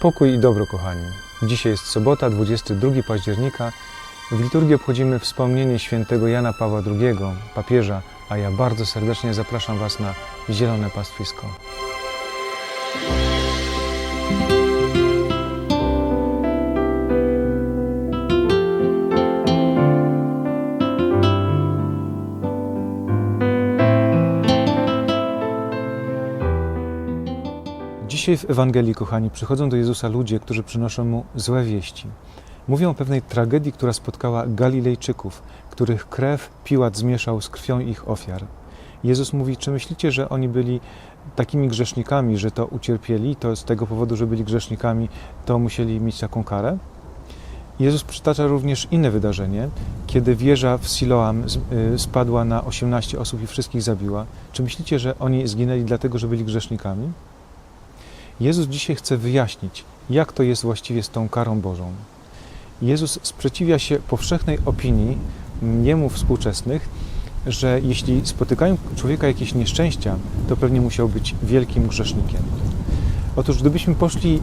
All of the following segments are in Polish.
Pokój i dobro, kochani. Dzisiaj jest sobota, 22 października. W liturgii obchodzimy wspomnienie świętego Jana Pawła II, papieża, a ja bardzo serdecznie zapraszam Was na Zielone Pastwisko. Dzisiaj w Ewangelii, kochani, przychodzą do Jezusa ludzie, którzy przynoszą Mu złe wieści. Mówią o pewnej tragedii, która spotkała Galilejczyków, których krew Piłat zmieszał z krwią ich ofiar. Jezus mówi, czy myślicie, że oni byli takimi grzesznikami, że to ucierpieli, to z tego powodu, że byli grzesznikami, to musieli mieć taką karę? Jezus przytacza również inne wydarzenie, kiedy wieża w Siloam y, spadła na 18 osób i wszystkich zabiła. Czy myślicie, że oni zginęli dlatego, że byli grzesznikami? Jezus dzisiaj chce wyjaśnić, jak to jest właściwie z tą karą Bożą. Jezus sprzeciwia się powszechnej opinii niemu współczesnych, że jeśli spotykają człowieka jakieś nieszczęścia, to pewnie musiał być wielkim grzesznikiem. Otóż gdybyśmy poszli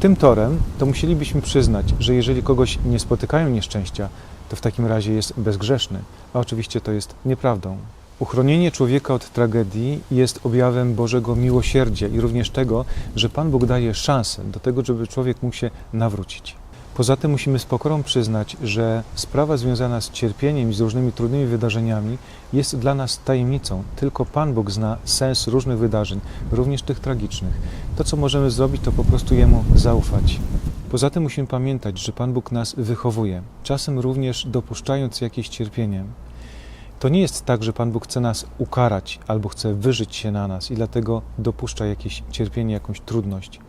tym torem, to musielibyśmy przyznać, że jeżeli kogoś nie spotykają nieszczęścia, to w takim razie jest bezgrzeszny, a oczywiście to jest nieprawdą. Uchronienie człowieka od tragedii jest objawem Bożego miłosierdzia i również tego, że Pan Bóg daje szansę do tego, żeby człowiek mógł się nawrócić. Poza tym musimy z pokorą przyznać, że sprawa związana z cierpieniem i z różnymi trudnymi wydarzeniami jest dla nas tajemnicą. Tylko Pan Bóg zna sens różnych wydarzeń, również tych tragicznych. To, co możemy zrobić, to po prostu Jemu zaufać. Poza tym musimy pamiętać, że Pan Bóg nas wychowuje, czasem również dopuszczając jakieś cierpienie. To nie jest tak, że Pan Bóg chce nas ukarać albo chce wyżyć się na nas i dlatego dopuszcza jakieś cierpienie, jakąś trudność.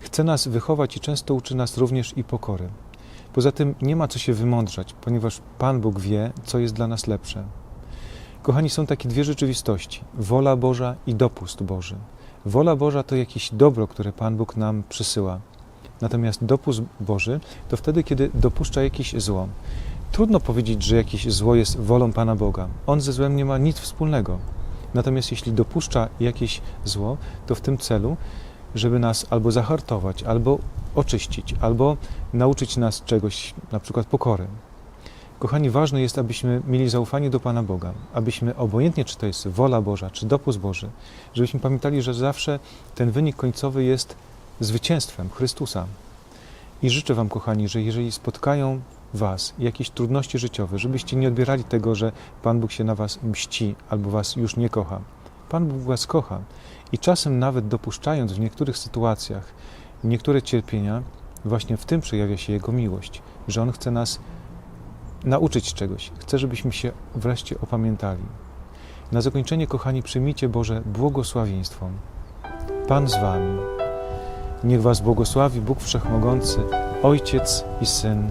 Chce nas wychować i często uczy nas również i pokory. Poza tym nie ma co się wymądrzać, ponieważ Pan Bóg wie, co jest dla nas lepsze. Kochani, są takie dwie rzeczywistości: wola Boża i dopust Boży. Wola Boża to jakieś dobro, które Pan Bóg nam przysyła. Natomiast dopust Boży to wtedy, kiedy dopuszcza jakieś zło. Trudno powiedzieć, że jakieś zło jest wolą Pana Boga. On ze złem nie ma nic wspólnego. Natomiast jeśli dopuszcza jakieś zło, to w tym celu, żeby nas albo zahartować, albo oczyścić, albo nauczyć nas czegoś, na przykład pokory. Kochani, ważne jest, abyśmy mieli zaufanie do Pana Boga, abyśmy obojętnie, czy to jest wola Boża, czy dopust Boży, żebyśmy pamiętali, że zawsze ten wynik końcowy jest zwycięstwem Chrystusa. I życzę Wam, kochani, że jeżeli spotkają Was jakieś trudności życiowe, żebyście nie odbierali tego, że Pan Bóg się na Was mści albo Was już nie kocha. Pan Bóg Was kocha i czasem nawet dopuszczając w niektórych sytuacjach niektóre cierpienia, właśnie w tym przejawia się Jego miłość, że On chce nas nauczyć czegoś, chce, żebyśmy się wreszcie opamiętali. Na zakończenie, kochani, przyjmijcie Boże błogosławieństwo. Pan z Wami. Niech Was błogosławi Bóg Wszechmogący, Ojciec i Syn